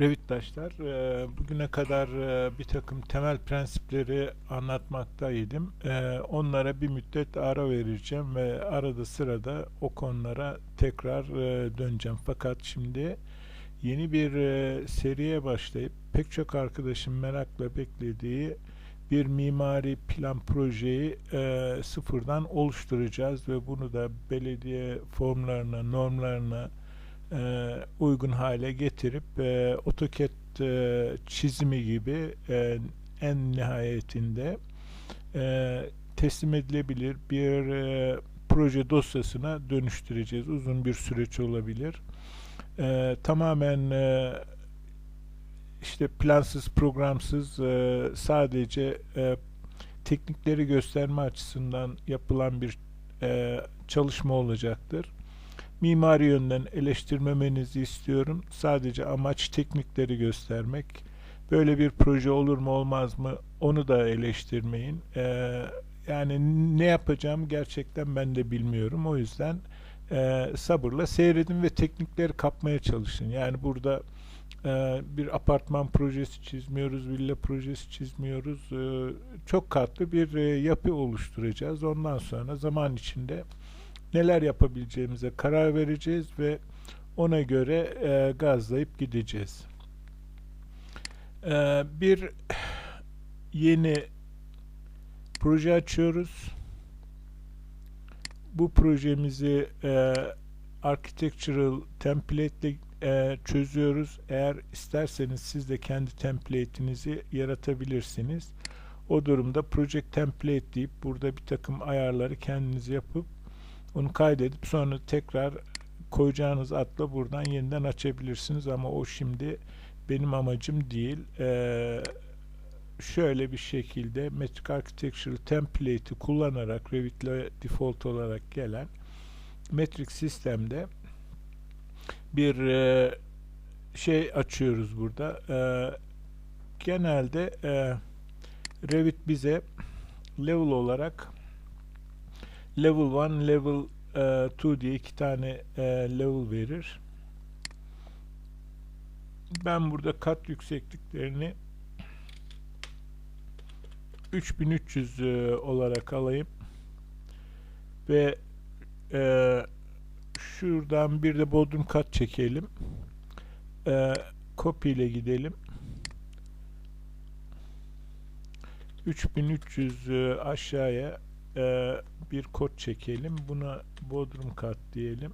Revitdaşlar, e, bugüne kadar e, bir takım temel prensipleri anlatmaktaydım. E, Onlara bir müddet ara vereceğim ve arada sırada o konulara tekrar e, döneceğim. Fakat şimdi yeni bir seriye başlayıp pek çok arkadaşım merakla beklediği bir mimari plan projeyi sıfırdan oluşturacağız ve bunu da belediye formlarına, normlarına, e, uygun hale getirip e, AutoCAD e, çizimi gibi e, en nihayetinde e, teslim edilebilir bir e, proje dosyasına dönüştüreceğiz. Uzun bir süreç olabilir. E, tamamen e, işte plansız, programsız e, sadece e, teknikleri gösterme açısından yapılan bir e, çalışma olacaktır mimari yönden eleştirmemenizi istiyorum. Sadece amaç teknikleri göstermek. Böyle bir proje olur mu olmaz mı onu da eleştirmeyin. Ee, yani ne yapacağım gerçekten ben de bilmiyorum. O yüzden e, sabırla seyredin ve teknikleri kapmaya çalışın. Yani burada e, bir apartman projesi çizmiyoruz, villa projesi çizmiyoruz. E, çok katlı bir e, yapı oluşturacağız. Ondan sonra zaman içinde neler yapabileceğimize karar vereceğiz ve ona göre e, gazlayıp gideceğiz. E, bir yeni proje açıyoruz. Bu projemizi e, architectural template ile e, çözüyoruz. Eğer isterseniz siz de kendi template'inizi yaratabilirsiniz. O durumda project template deyip burada bir takım ayarları kendiniz yapıp onu kaydedip sonra tekrar koyacağınız atla buradan yeniden açabilirsiniz ama o şimdi benim amacım değil. Ee, şöyle bir şekilde Metric Architectural Template'i kullanarak Revit ile default olarak gelen metrik sistemde bir e, şey açıyoruz burada. E, genelde e, Revit bize level olarak level 1, level 2 e, diye iki tane e, level verir. Ben burada kat yüksekliklerini 3300 e, olarak alayım. Ve e, şuradan bir de bodrum kat çekelim. E, copy ile gidelim. 3300 e, aşağıya e, bir kod çekelim. Buna bodrum kat diyelim.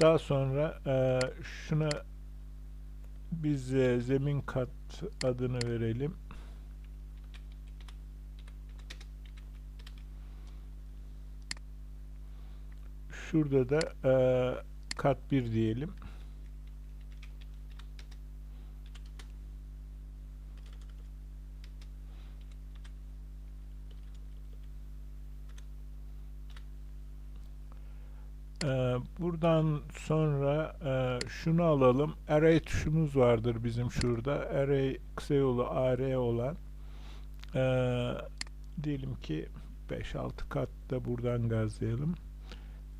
Daha sonra e, şuna biz e, zemin kat adını verelim. Şurada da e, kat 1 diyelim. Ee, buradan sonra e, şunu alalım. Array tuşumuz vardır bizim şurada. Array kısa yolu AR olan e, diyelim ki 5-6 kat da buradan gazlayalım.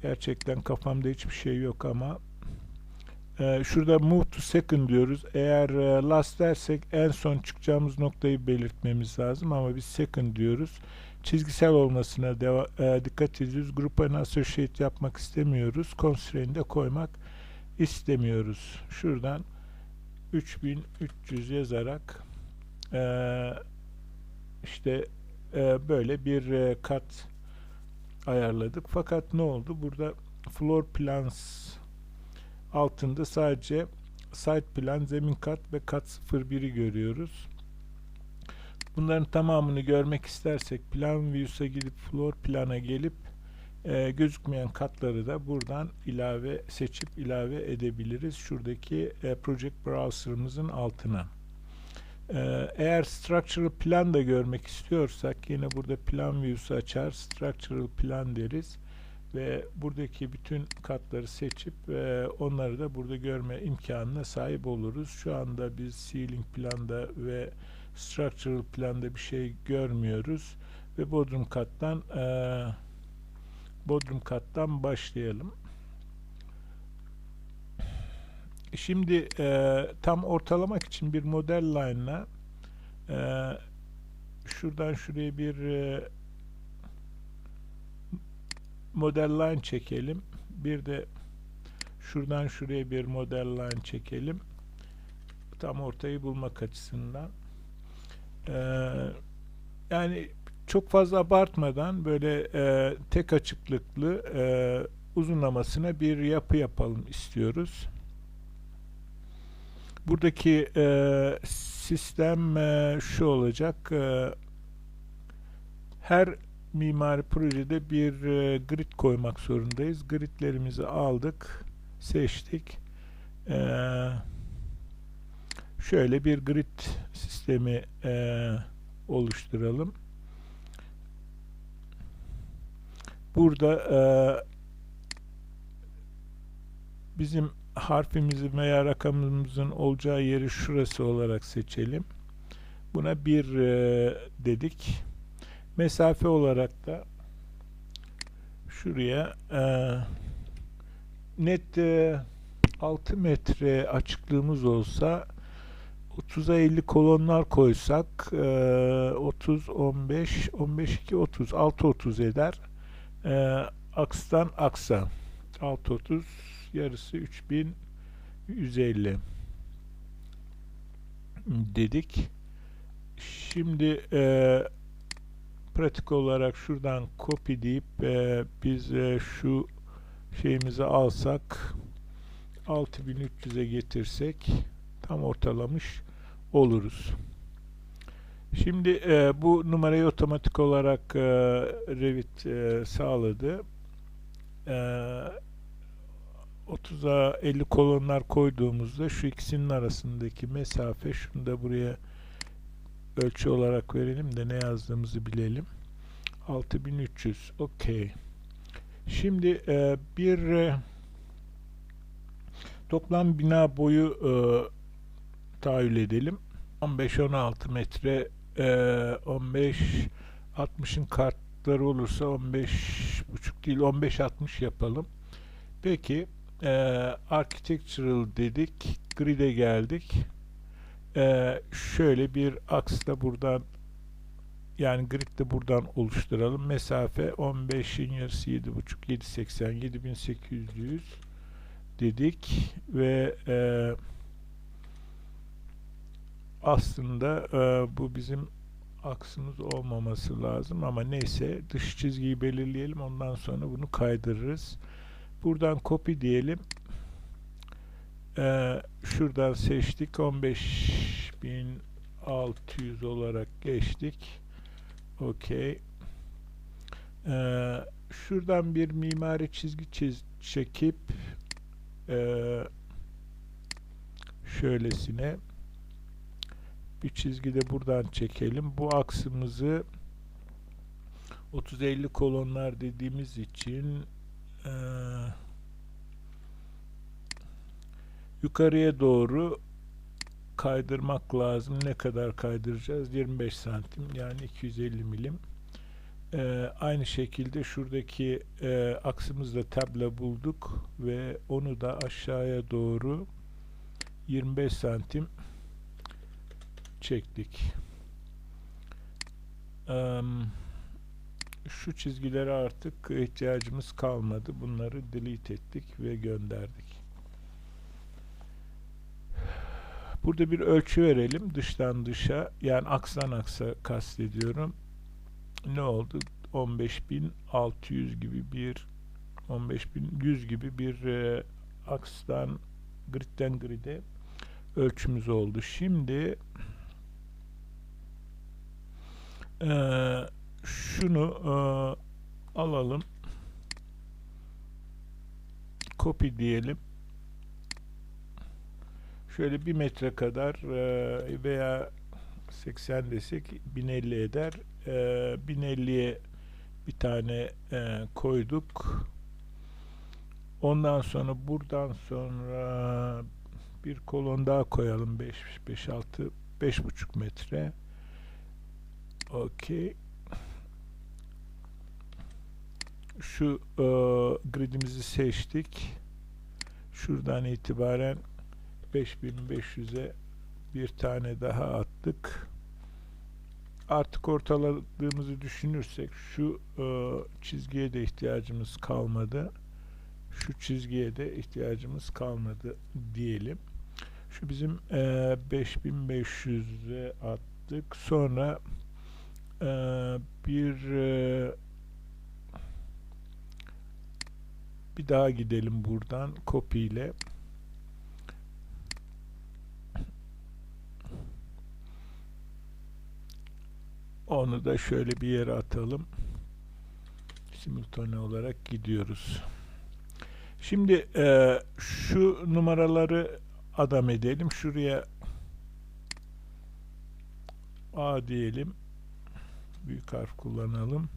Gerçekten kafamda hiçbir şey yok ama e, şurada move to second diyoruz. Eğer e, last dersek en son çıkacağımız noktayı belirtmemiz lazım ama biz second diyoruz çizgisel olmasına e, dikkat ediyoruz. Group and associate yapmak istemiyoruz. Constraint'e koymak istemiyoruz. Şuradan 3300 yazarak e, işte e, böyle bir e, kat ayarladık. Fakat ne oldu? Burada floor plans altında sadece site plan, zemin kat ve kat 01'i görüyoruz. Bunların tamamını görmek istersek plan views'a gidip floor plana gelip e, gözükmeyen katları da buradan ilave seçip ilave edebiliriz. Şuradaki e, project browser'ımızın altına. E, eğer structural plan da görmek istiyorsak yine burada plan views'u açar structural plan deriz ve buradaki bütün katları seçip e, onları da burada görme imkanına sahip oluruz. Şu anda biz ceiling planda ve structural planda bir şey görmüyoruz ve bodrum kattan e, bodrum kattan başlayalım. Şimdi e, tam ortalamak için bir model line'la e, şuradan şuraya bir e, model line çekelim. Bir de şuradan şuraya bir model line çekelim. Tam ortayı bulmak açısından. Ee, yani çok fazla abartmadan böyle e, tek açıklıklı e, uzunlamasına bir yapı yapalım istiyoruz. Buradaki e, sistem e, şu olacak. E, her mimari projede bir e, grid koymak zorundayız. Gridlerimizi aldık, seçtik. E, şöyle bir grid sistemi e, oluşturalım. Burada e, bizim harfimizin veya rakamımızın olacağı yeri şurası olarak seçelim. Buna bir e, dedik. Mesafe olarak da şuraya e, net e, 6 metre açıklığımız olsa 30'a 50 kolonlar koysak e, 30 15 15 2 30 6 30 eder. E, akstan aksa 6 30 yarısı 3150 dedik. Şimdi e, pratik olarak şuradan copy deyip e, biz e, şu şeyimizi alsak 6300'e getirsek tam ortalamış oluruz. Şimdi e, bu numarayı otomatik olarak e, Revit e, sağladı. E, 30'a 50 kolonlar koyduğumuzda şu ikisinin arasındaki mesafe şunu da buraya ölçü olarak verelim de ne yazdığımızı bilelim. 6300 okey. Şimdi e, bir e, toplam bina boyu e, tahayyül edelim. 15-16 metre e, 15 60'ın kartları olursa 15 buçuk değil 15-60 yapalım. Peki e, architectural dedik. Grid'e geldik. E, şöyle bir aksla buradan yani grid de buradan oluşturalım. Mesafe 15'in yarısı 7.5 780 7800 dedik ve e, aslında e, bu bizim aksımız olmaması lazım ama neyse dış çizgiyi belirleyelim ondan sonra bunu kaydırırız. Buradan copy diyelim. Ee, şuradan seçtik. 15600 olarak geçtik. Okey. Ee, şuradan bir mimari çizgi çiz çekip e, şöylesine bir çizgi de buradan çekelim. Bu aksımızı 30-50 kolonlar dediğimiz için e, yukarıya doğru kaydırmak lazım. Ne kadar kaydıracağız? 25 santim yani 250 milim. Ee, aynı şekilde şuradaki e, aksımızda tabla bulduk ve onu da aşağıya doğru 25 santim çektik. Ee, şu çizgilere artık ihtiyacımız kalmadı. Bunları delete ettik ve gönderdik. Burada bir ölçü verelim dıştan dışa yani aksdan aksa kastediyorum. Ne oldu? 15600 gibi bir 15100 gibi bir e, aksdan gridden grid'e ölçümüz oldu. Şimdi e, şunu e, alalım copy diyelim şöyle bir metre kadar e, veya 80 desek 1050 eder. E, 1050'ye bir tane e, koyduk. Ondan sonra buradan sonra bir kolon daha koyalım 5 5 6 5,5 metre. Okey. Şu e, gridimizi seçtik. Şuradan itibaren 5500'e bir tane daha attık. Artık ortaladığımızı düşünürsek şu e, çizgiye de ihtiyacımız kalmadı. Şu çizgiye de ihtiyacımız kalmadı diyelim. Şu bizim e, 5500'e attık. Sonra e, bir e, bir daha gidelim buradan copy ile. Onu da şöyle bir yere atalım. Simultane olarak gidiyoruz. Şimdi e, şu numaraları adam edelim. Şuraya A diyelim. Büyük harf kullanalım.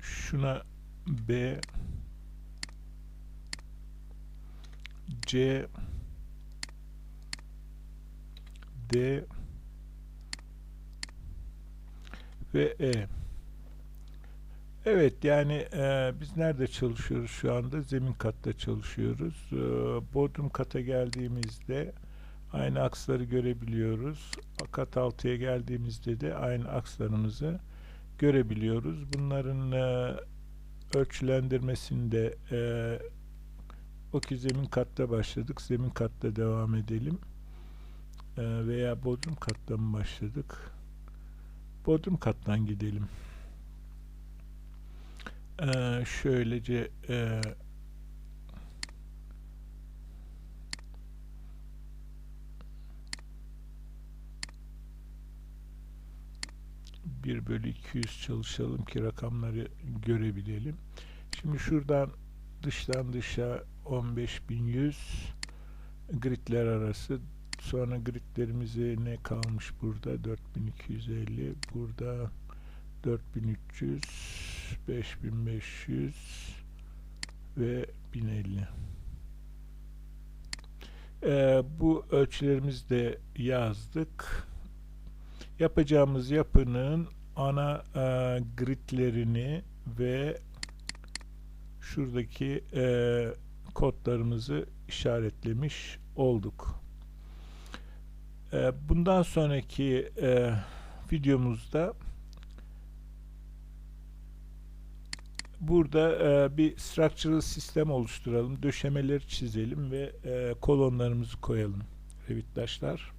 Şuna B C D ve E. Evet yani e, biz nerede çalışıyoruz şu anda? Zemin katta çalışıyoruz. E, Bodrum kata geldiğimizde aynı aksları görebiliyoruz. Kat altıya geldiğimizde de aynı akslarımızı görebiliyoruz. Bunların e, ölçülendirmesinde e, ki zemin katta başladık. Zemin katta devam edelim. E, veya bodrum katta başladık? Bodrum kattan gidelim. Ee, şöylece e, bir bölü 200 çalışalım ki rakamları görebilelim. Şimdi şuradan dıştan dışa 15100 gridler arası. Sonra gridlerimize ne kalmış burada? 4250 burada 4300 5500 ve 1050 ee, bu ölçülerimizi de yazdık. Yapacağımız yapının ana e, gridlerini ve şuradaki e, kodlarımızı işaretlemiş olduk. E, bundan sonraki e, videomuzda burada e, bir structural sistem oluşturalım, döşemeleri çizelim ve e, kolonlarımızı koyalım. Revitdaşlar.